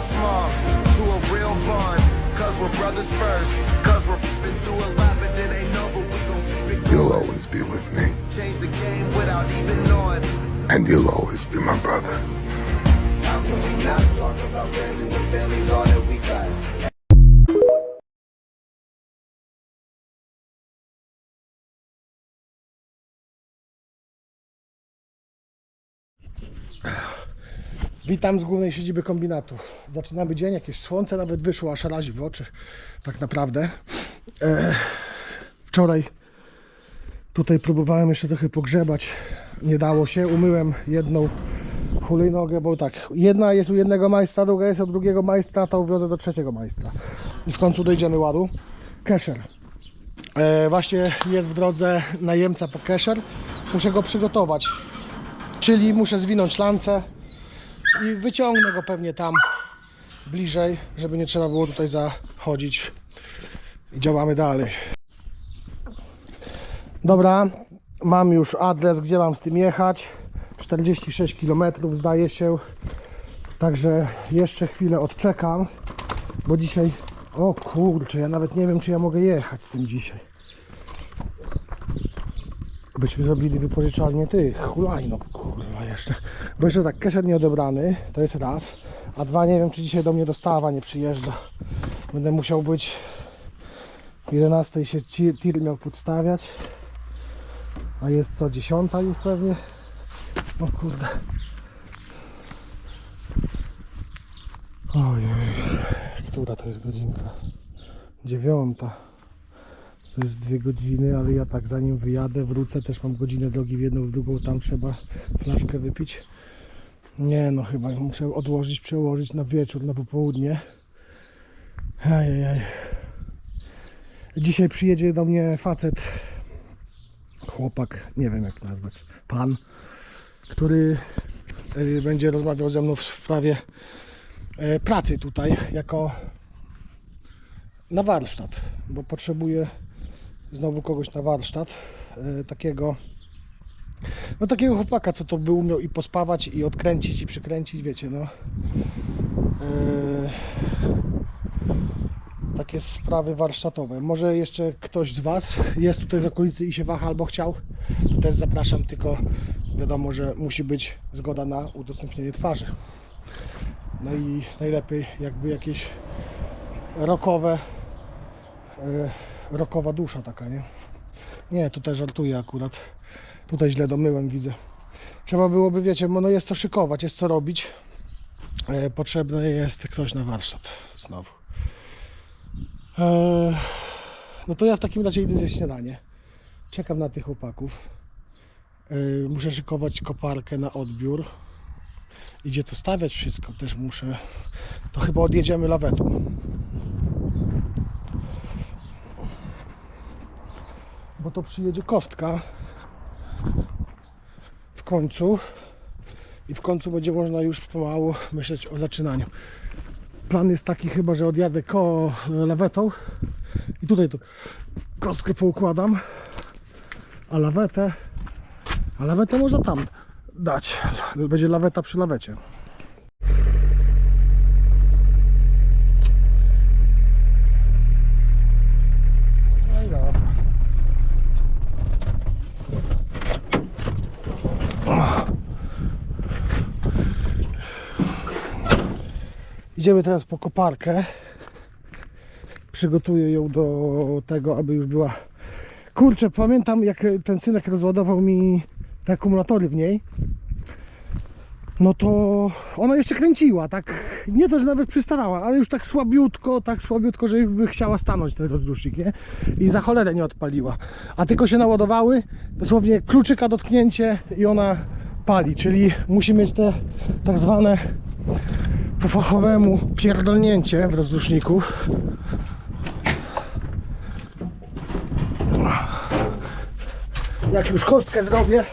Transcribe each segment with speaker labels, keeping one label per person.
Speaker 1: start small to a real bond. Cause we're brothers first. Cause we're been through a lot, but it ain't over. We gon' keep it
Speaker 2: You'll always be with me,
Speaker 1: change the game without even knowing.
Speaker 2: and you'll always be my brother.
Speaker 1: How can we not talk about family when
Speaker 3: Witam z głównej siedziby kombinatu. Zaczynamy dzień, jakieś słońce nawet wyszło, aż razi w oczy, tak naprawdę. E, wczoraj tutaj próbowałem jeszcze trochę pogrzebać, nie dało się. Umyłem jedną hulajnogę, bo tak, jedna jest u jednego majstra, druga jest u drugiego majstra, to uwiozę do trzeciego majstra. I w końcu dojdziemy ładu. Kesher. E, właśnie jest w drodze najemca po kesher. Muszę go przygotować, czyli muszę zwinąć lance i wyciągnę go pewnie tam bliżej, żeby nie trzeba było tutaj zachodzić. I działamy dalej. Dobra, mam już adres, gdzie mam z tym jechać. 46 km zdaje się. Także jeszcze chwilę odczekam, bo dzisiaj. O kurczę, ja nawet nie wiem, czy ja mogę jechać z tym dzisiaj. Byśmy zrobili wypożyczalnię tych hulajnóg, kurwa jeszcze. Bo jeszcze tak, keszer nie odebrany, to jest raz. A dwa, nie wiem czy dzisiaj do mnie dostawa nie przyjeżdża. Będę musiał być w 11 się tir miał podstawiać. A jest co, 10 już pewnie? O kurde. Ojej, która to jest godzinka? Dziewiąta. To jest dwie godziny, ale ja tak zanim wyjadę, wrócę, też mam godzinę drogi w jedną, w drugą, tam trzeba flaszkę wypić. Nie no, chyba muszę odłożyć, przełożyć na wieczór, na popołudnie. Ajajaj. Dzisiaj przyjedzie do mnie facet, chłopak, nie wiem jak nazwać, pan, który y, będzie rozmawiał ze mną w sprawie y, pracy tutaj, jako na warsztat, bo potrzebuję znowu kogoś na warsztat, e, takiego no takiego chłopaka, co to by umiał i pospawać, i odkręcić, i przykręcić, wiecie, no. E, takie sprawy warsztatowe. Może jeszcze ktoś z Was jest tutaj z okolicy i się waha albo chciał, to też zapraszam, tylko wiadomo, że musi być zgoda na udostępnienie twarzy. No i najlepiej jakby jakieś rokowe e, rokowa dusza taka, nie? Nie, tutaj żartuję akurat. Tutaj źle domyłem, widzę. Trzeba byłoby, wiecie, no jest co szykować, jest co robić. E, potrzebny jest ktoś na warsztat znowu. E, no to ja w takim razie idę ze śniadanie. Czekam na tych chłopaków. E, muszę szykować koparkę na odbiór. Idzie to stawiać wszystko, też muszę. To chyba odjedziemy lawetą. Bo to przyjedzie kostka w końcu i w końcu będzie można już pomału myśleć o zaczynaniu. Plan jest taki chyba, że odjadę koło lawetą i tutaj tu kostkę poukładam, a lawetę, a lawetę można tam dać. Będzie laweta przy lawecie. Idziemy teraz po koparkę. Przygotuję ją do tego, aby już była. Kurczę, pamiętam jak ten synek rozładował mi te akumulatory w niej. No to ona jeszcze kręciła, tak. Nie to, że nawet przystawała, ale już tak słabiutko, tak słabiutko, że by chciała stanąć ten rozrusznik, nie? I za cholerę nie odpaliła. A tylko się naładowały, dosłownie kluczyka dotknięcie i ona pali, czyli musi mieć te tak zwane po fachowemu pierdolnięcie w rozruszniku. Jak już kostkę zrobię,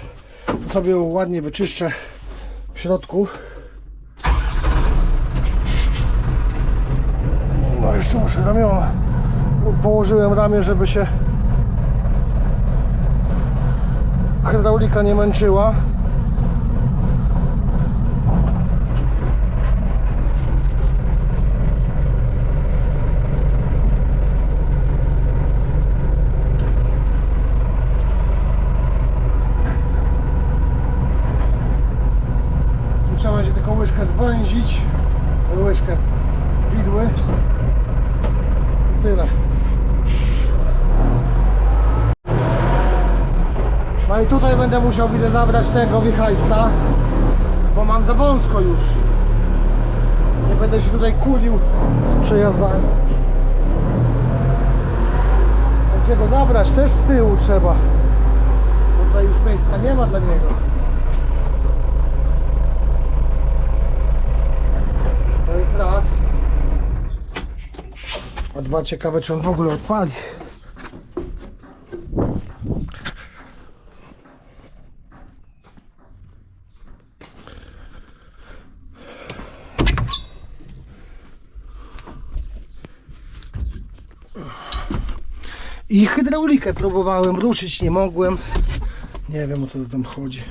Speaker 3: to sobie ją ładnie wyczyszczę w środku. No jeszcze muszę ramiona. Położyłem ramię, żeby się hydraulika nie męczyła. Zawęzić łyżkę widły. I tyle. No i tutaj będę musiał widzę zabrać tego wichajsta, bo mam za wąsko już. Nie będę się tutaj kulił z przejazdami. Gdzie go zabrać? Też z tyłu trzeba. Tutaj już miejsca nie ma dla niego. To jest raz. A dwa ciekawe, czy on w ogóle odpali. I hydraulikę próbowałem ruszyć, nie mogłem. Nie wiem o co tam chodzi.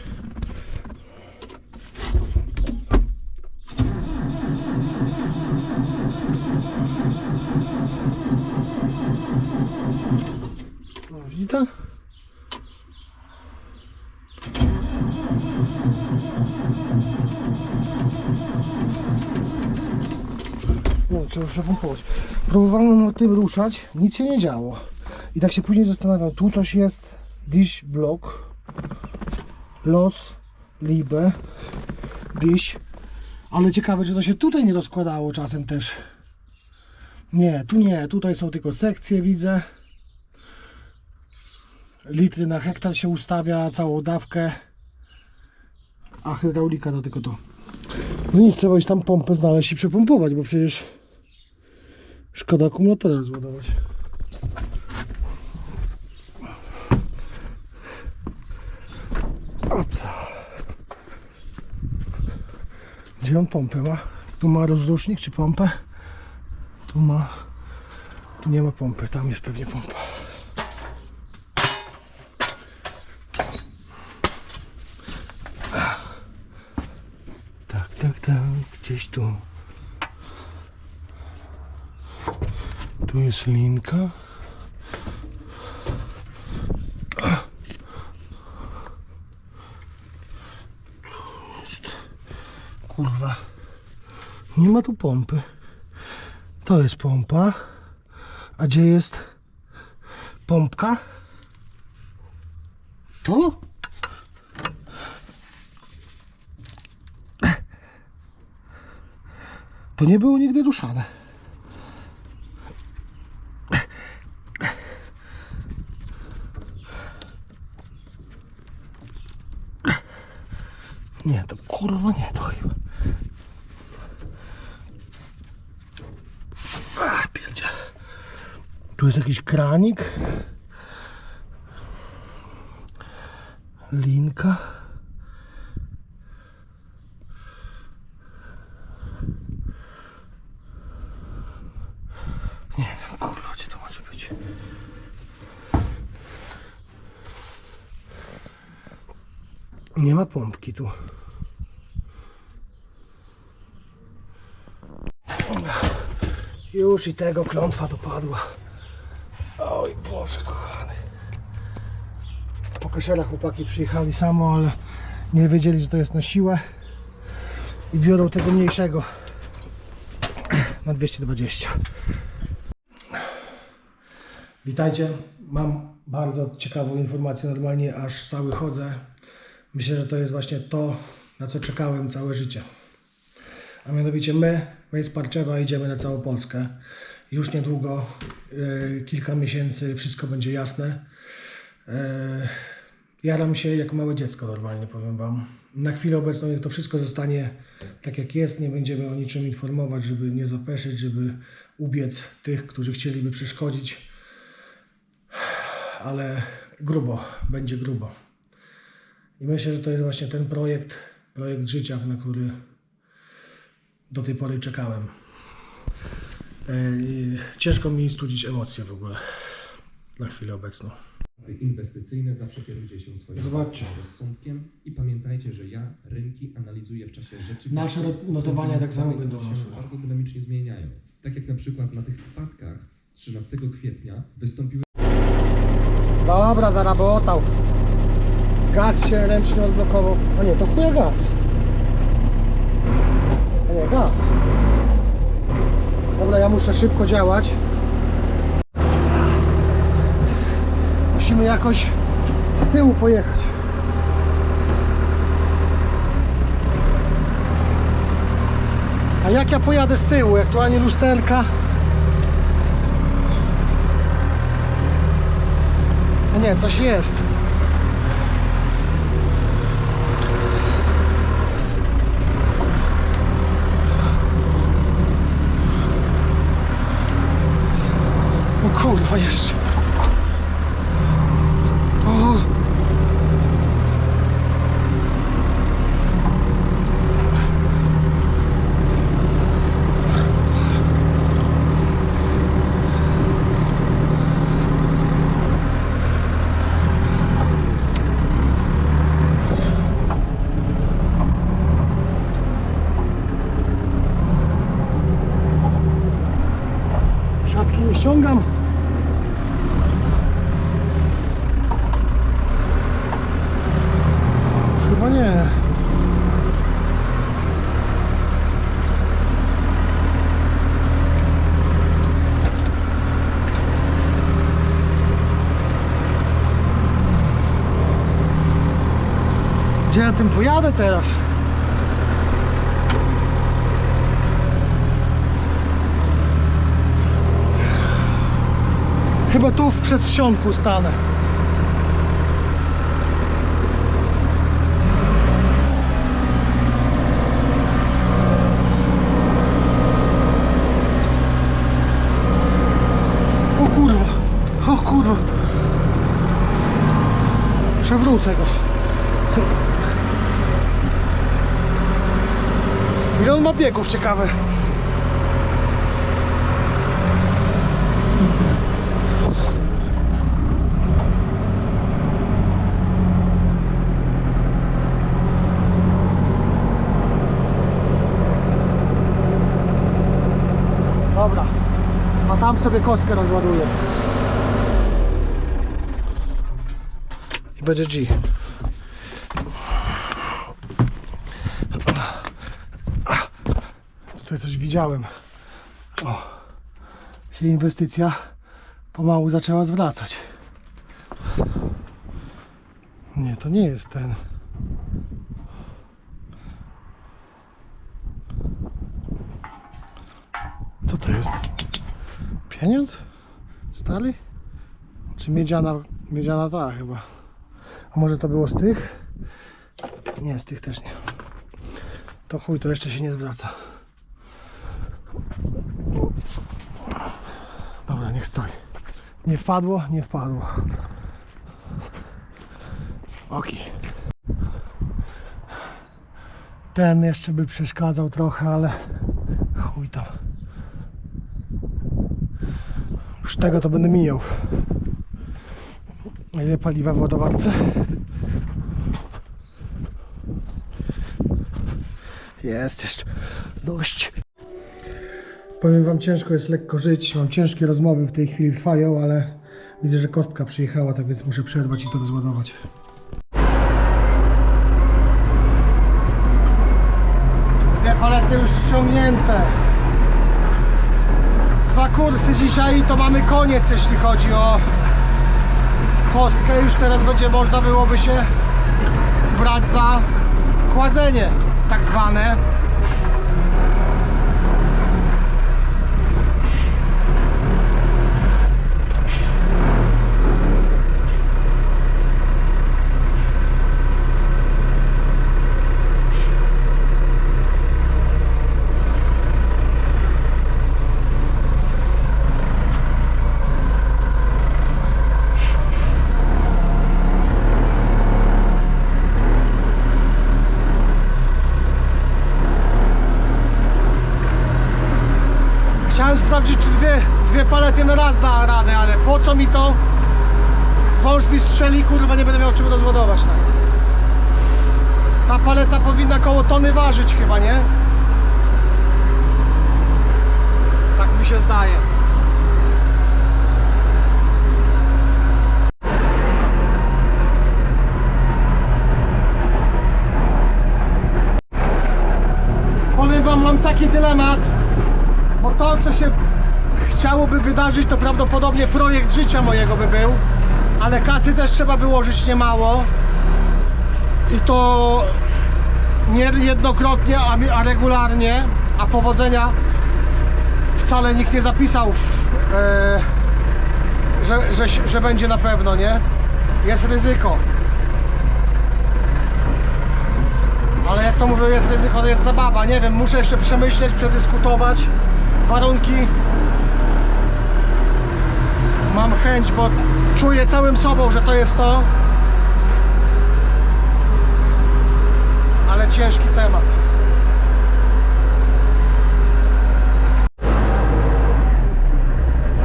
Speaker 3: Trzeba przepompować. Próbowałem o tym ruszać, nic się nie działo. I tak się później zastanawiam, tu coś jest, dish block, los, libe, dish. Ale ciekawe, czy to się tutaj nie rozkładało czasem też. Nie, tu nie, tutaj są tylko sekcje, widzę. Litry na hektar się ustawia, całą dawkę. A hydraulika to tylko to. No nic, trzeba iść tam pompę znaleźć i przepompować, bo przecież szkoda akumulatora rozładować. Opca. Gdzie on pompę ma? Tu ma rozrusznik czy pompę? Tu ma. Tu nie ma pompy, tam jest pewnie pompa. Tak, tak, tak, gdzieś tu. Tu jest linka. Kurwa. Nie ma tu pompy. To jest pompa. A gdzie jest pompka? To? To nie było nigdy ruszane. Nie, to kurwa nie, to chyba. A, pierdzie. Tu jest jakiś kranik. Linka. Nie wiem, kurwa, gdzie to może być. Nie ma pompki tu. Już i tego klątwa dopadła. Oj Boże kochany. Po kaszera chłopaki przyjechali samo, ale nie wiedzieli, że to jest na siłę. I biorą tego mniejszego na 220. Witajcie. Mam bardzo ciekawą informację. Normalnie aż cały chodzę. Myślę, że to jest właśnie to, na co czekałem całe życie. A mianowicie my, my z Parczewa idziemy na całą Polskę. Już niedługo, e, kilka miesięcy, wszystko będzie jasne. E, jaram się jak małe dziecko normalnie, powiem Wam. Na chwilę obecną to wszystko zostanie tak jak jest, nie będziemy o niczym informować, żeby nie zapeszyć, żeby ubiec tych, którzy chcieliby przeszkodzić. Ale grubo, będzie grubo. I myślę, że to jest właśnie ten projekt, projekt życia, na który do tej pory czekałem. Yy, Ciężko mi studzić emocje w ogóle na chwilę obecną.
Speaker 4: inwestycyjne zawsze kierujcie się swoim
Speaker 3: Zobaczcie.
Speaker 4: rozsądkiem i pamiętajcie, że ja rynki analizuję w czasie rzeczywistym.
Speaker 3: Nasze notowania tak samo będą
Speaker 4: się bardzo dynamicznie zmieniają. Tak jak na przykład na tych spadkach 13 kwietnia wystąpiły
Speaker 3: Dobra, zarabotał. Gaz się ręcznie odblokował. A nie, to chuja gaz. Nie, gaz. Dobra, ja muszę szybko działać. Musimy jakoś z tyłu pojechać. A jak ja pojadę z tyłu, jak tu ani lusterka? A nie, coś jest. Kurwa jeszcze. Ściągam. Chyba nie. Gdzie ja tym pojadę teraz? Chyba tu w przedsionku stanę. O kurwa, o kurwa. Przewrócę go. On ma biegów, ciekawe. Dobra. A tam sobie kostkę rozładuję. I będzie G. Tutaj coś widziałem. O. Się inwestycja pomału zaczęła zwracać. Nie, to nie jest ten. Co to jest? Pieniądz? Stary? Czy miedziana? Miedziana ta chyba. A może to było z tych? Nie, z tych też nie. To chuj, to jeszcze się nie zwraca. Dobra, niech stoi. Nie wpadło? Nie wpadło. Oki. Ten jeszcze by przeszkadzał trochę, ale chuj tam. Już tego to będę mijał. Ile paliwa w ładowarce? Jest jeszcze dość. Powiem Wam, ciężko jest lekko żyć. Mam ciężkie rozmowy w tej chwili trwają, ale widzę, że kostka przyjechała, tak więc muszę przerwać i to rozładować. Dwie palety już ściągnięte. Dwa kursy dzisiaj i to mamy koniec, jeśli chodzi o kostkę. Już teraz będzie można byłoby się brać za kładzenie, tak zwane. Chciałem sprawdzić, czy dwie, palety na raz da radę, ale po co mi to? Wąż mi strzeli, kurwa, nie będę miał czym rozładować. No. Ta paleta powinna koło tony ważyć chyba, nie? Tak mi się zdaje. Powiem wam, mam tak bo to, co się chciałoby wydarzyć, to prawdopodobnie projekt życia mojego by był, ale kasy też trzeba wyłożyć niemało i to nie jednokrotnie, a, regularnie, a powodzenia wcale nikt nie zapisał, e, że, że, że będzie na pewno, nie? Jest ryzyko. Ale jak to mówią, jest ryzyko, to jest zabawa. Nie wiem, muszę jeszcze przemyśleć, przedyskutować warunki. Mam chęć, bo czuję całym sobą, że to jest to. Ale ciężki temat.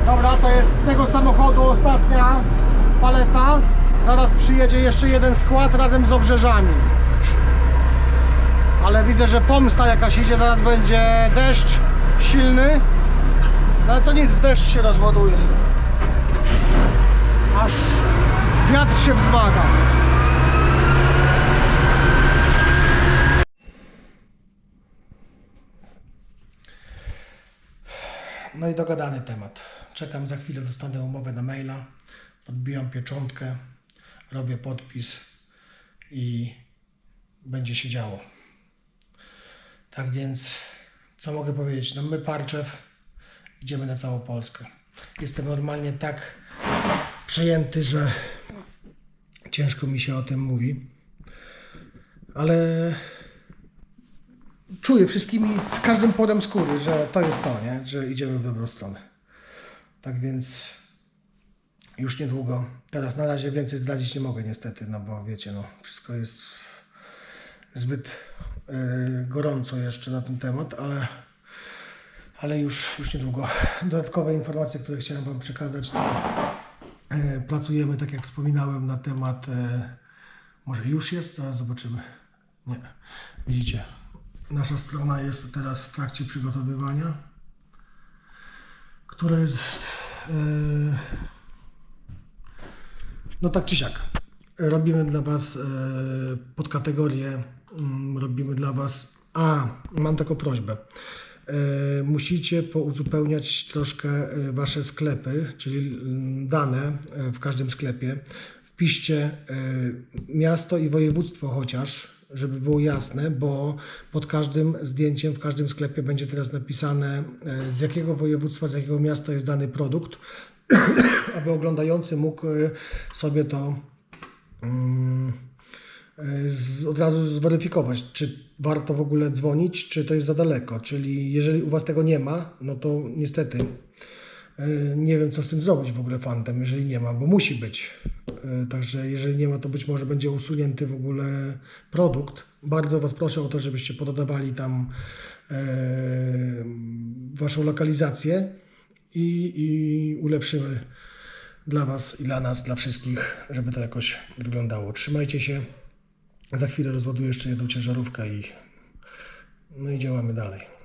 Speaker 3: Dobra, to jest z tego samochodu ostatnia paleta. Zaraz przyjedzie jeszcze jeden skład razem z obrzeżami. Ale widzę, że pomsta jakaś idzie, zaraz będzie deszcz silny. No ale to nic, w deszcz się rozładuje. Aż wiatr się wzmaga. No i dogadany temat. Czekam, za chwilę dostanę umowę na maila, podbijam pieczątkę, robię podpis i będzie się działo. Tak więc, co mogę powiedzieć? No my Parczew idziemy na całą Polskę. Jestem normalnie tak przejęty, że ciężko mi się o tym mówi. Ale czuję wszystkimi, z każdym podem skóry, że to jest to, nie? że idziemy w dobrą stronę. Tak więc już niedługo. Teraz na razie więcej zdradzić nie mogę niestety, no bo wiecie, no wszystko jest zbyt y, gorąco jeszcze na ten temat, ale, ale już, już niedługo. Dodatkowe informacje, które chciałem Wam przekazać, to pracujemy, tak jak wspominałem, na temat, y, może już jest, zaraz zobaczymy. Nie, widzicie, nasza strona jest teraz w trakcie przygotowywania, które jest y, no tak czy siak. Robimy dla Was e, podkategorię, mm, robimy dla Was. A, mam taką prośbę. E, musicie pouzupełniać troszkę e, Wasze sklepy, czyli mm, dane e, w każdym sklepie. Wpiszcie miasto i województwo chociaż, żeby było jasne, bo pod każdym zdjęciem w każdym sklepie będzie teraz napisane z jakiego województwa, z jakiego miasta jest dany produkt aby oglądający mógł sobie to mm, od razu zweryfikować, czy warto w ogóle dzwonić, czy to jest za daleko. Czyli jeżeli u Was tego nie ma, no to niestety e, nie wiem, co z tym zrobić w ogóle fantem, jeżeli nie ma, bo musi być. E, Także jeżeli nie ma, to być może będzie usunięty w ogóle produkt. Bardzo Was proszę o to, żebyście podawali tam e, Waszą lokalizację i, i ulepszymy dla Was i dla nas, dla wszystkich, żeby to jakoś wyglądało. Trzymajcie się. Za chwilę rozładuję jeszcze jedną ciężarówkę i no i działamy dalej.